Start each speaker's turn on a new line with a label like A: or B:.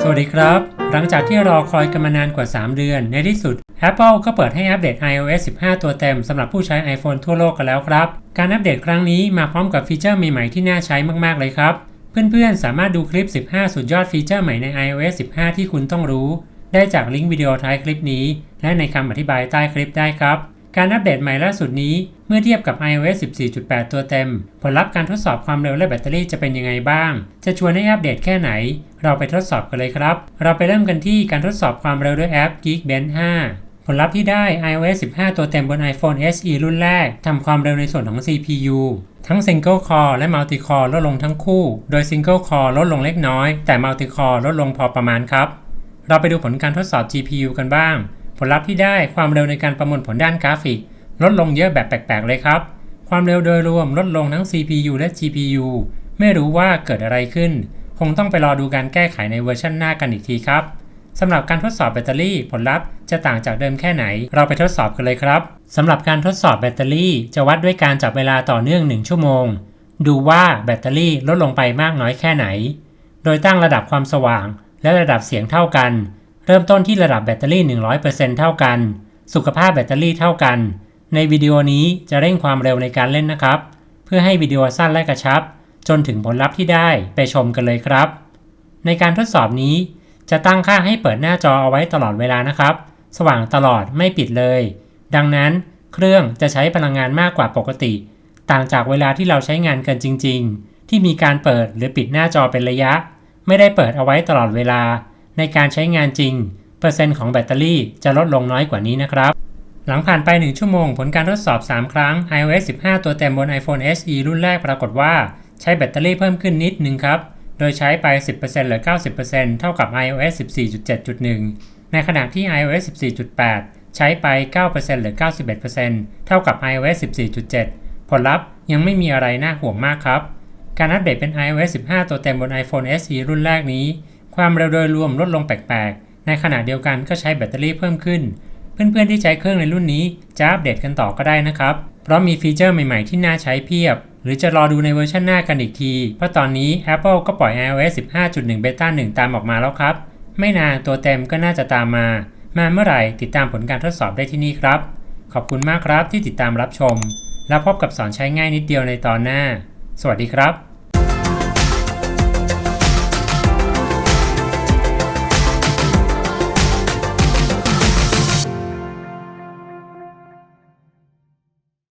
A: สวัสดีครับ หลังจากที่รอคอยกันมานานกว่า 3 เดือน ในที่สุด Apple ก็เปิดให้อัปเดต iOS 15 ตัวเต็มสำหรับผู้ใช้ iPhone ทั่วโลกกันแล้วครับ การอัปเดตครั้งนี้มาพร้อมกับฟีเจอร์ใหม่ๆที่น่าใช้มากๆเลยครับ เพื่อนๆ สามารถดูคลิป 15 สุดยอดฟีเจอร์ใหม่ใน iOS 15 ที่คุณต้องรู้ ได้จากลิงก์วิดีโอท้ายคลิปนี้ และในคำอธิบายใต้คลิปได้ครับ การอัปเดตใหม่ล่าสุดนี้เมื่อเทียบกับ iOS 14.8 ตัวเต็ม ผลลัพธ์การทดสอบความเร็วและแบตเตอรี่จะเป็นยังไงบ้าง จะชวนให้อัปเดตแค่ไหน เราไปทดสอบกันเลยครับ เราไปเริ่มกันที่การทดสอบความเร็วด้วยแอป Geekbench 5ผลลัพธ์ที่ได้ iOS 15 ตัวเต็มบน iPhone SE รุ่นแรก ทำความเร็วในส่วนของ CPU ทั้ง Single Core และ Multi Core ลดลงทั้งคู่ โดย Single Core ลดลงเล็กน้อย แต่ Multi Core ลดลงพอประมาณครับ เราไปดูผลการทดสอบ GPU กันบ้าง ผลลัพธ์ที่ได้ความเร็วในการประมวลผลด้านกราฟิก ลดลงเยอะแบบแปลกๆเลยครับ ความเร็วโดยรวมลดลงทั้ง CPU และ GPU ไม่รู้ว่าเกิดอะไรขึ้น คงต้องไปรอดูการแก้ไขในเวอร์ชันหน้ากันอีกทีครับสำหรับการทดสอบแบตเตอรี่ผลลัพธ์จะต่างจากเดิมแค่ไหน เราไปทดสอบกันเลยครับสำหรับการทดสอบแบตเตอรี่ จะวัดด้วยการจับเวลาต่อเนื่อง 1 ชั่วโมง ดูว่าแบตเตอรี่ลดลงไปมากน้อยแค่ไหน โดยตั้งระดับความสว่างและระดับเสียงเท่ากัน เริ่มต้นที่ระดับแบตเตอรี่ 100%เท่ากัน สุขภาพแบตเตอรี่เท่ากัน ในวิดีโอนี้จะเร่งความเร็วในการเล่นนะครับ เพื่อให้วิดีโอสั้นและกระชับ จนถึงผลลัพธ์ที่ได้ไปชมกันเลยครับ ในการทดสอบนี้ จะตั้งค่าให้เปิดหน้าจอเอาไว้ตลอดเวลานะครับ สว่างตลอดไม่ปิดเลย ดังนั้นเครื่องจะใช้พลังงานมากกว่าปกติ ต่างจากเวลาที่เราใช้งานกันจริง ๆ ที่มีการเปิดหรือปิดหน้าจอเป็นระยะ ไม่ได้เปิดเอาไว้ตลอดเวลา ในการใช้งานจริง เปอร์เซ็นต์ของแบตเตอรี่จะลดลงน้อยกว่านี้นะครับ หลังผ่านไป 1 ชั่วโมง ผลการทดสอบ 3 ครั้ง iOS 15 ตัวเต็มบน iPhone SE รุ่นแรกปรากฏว่า ใช้แบตเตอรี่เพิ่มขึ้นนิดนึงครับ โดยใช้ไป 10%เหลือ 90%เท่ากับ iOS 14.7.1 ในขณะที่ iOS 14.8 ใช้ไป 9%เหลือ 91%เท่ากับ iOS 14.7 ผลลัพธ์ยังไม่มีอะไรน่าห่วงมากครับ การอัปเดตเป็น iOS 15 ตัวเต็มบน iPhone SE รุ่นแรกนี้ ความเร็วโดยรวมลดลงแปลกๆ ในขณะเดียวกันก็ใช้แบตเตอรี่เพิ่มขึ้น เพื่อนๆที่ใช้เครื่องในรุ่นนี้จะอัปเดตกันต่อก็ได้นะครับ เพราะมีฟีเจอร์ใหม่ๆที่น่าใช้เพียบ หรือจะรอดูในเวอร์ชันหน้ากันอีกที เพราะตอนนี้ Apple ก็ปล่อย iOS 15.1 Beta 1 ตามออกมาแล้วครับ ไม่นานตัวเต็มก็น่าจะตามมา มาเมื่อไหร่ติดตามผลการทดสอบได้ที่นี่ครับ ขอบคุณมากครับที่ติดตามรับชม แล้วพบกับสอนใช้ง่ายนิดเดียวในตอนหน้า สวัสดีครับ